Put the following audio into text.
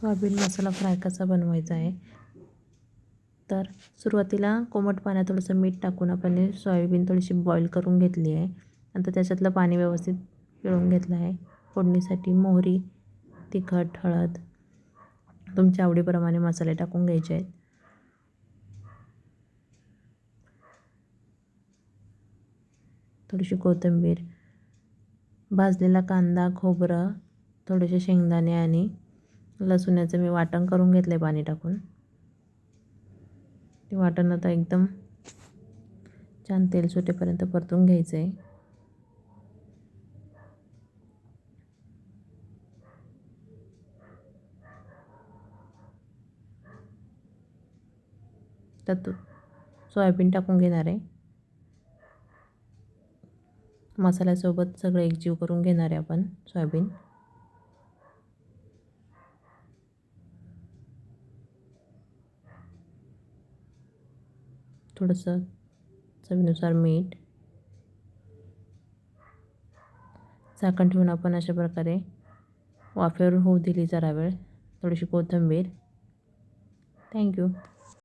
Soybean मसाला fry कसा बनवायचा आहे? तर सुरुवातीला कोमट पाण्यात थोडंसं मीठ टाकून आपण सोयाबीन थोडीशी बॉईल करून घेतली आहे. नंतर त्याच्यातलं पाणी व्यवस्थित पिळून घेतलं आहे. फोडणीसाठी मोहरी तिखट हळद तुमच्या आवडीप्रमाणे मसाले टाकून घ्यायचे आहेत. थोडीशी कोथिंबीर भाजलेला कांदा खोबरं थोडेसे शेंगदाणे आणि लसूणाचं मी वाटण करून घेतलं आहे पाणी टाकून. ते वाटण आता एकदम छान तेल सुटेपर्यंत परतून घ्यायचं आहे त्यात सोयाबीन टाकून घेणार आहे. मसाल्यासोबत सगळं एकजीव करून घेणार आहे आपण सोयाबीन. थोडंसं चवीनुसार मीठ. झाकण ठेवून आपण अशा प्रकारे वाफेवर होऊ दिली जरा वेळ. थोडीशी कोथिंबीर. थँक्यू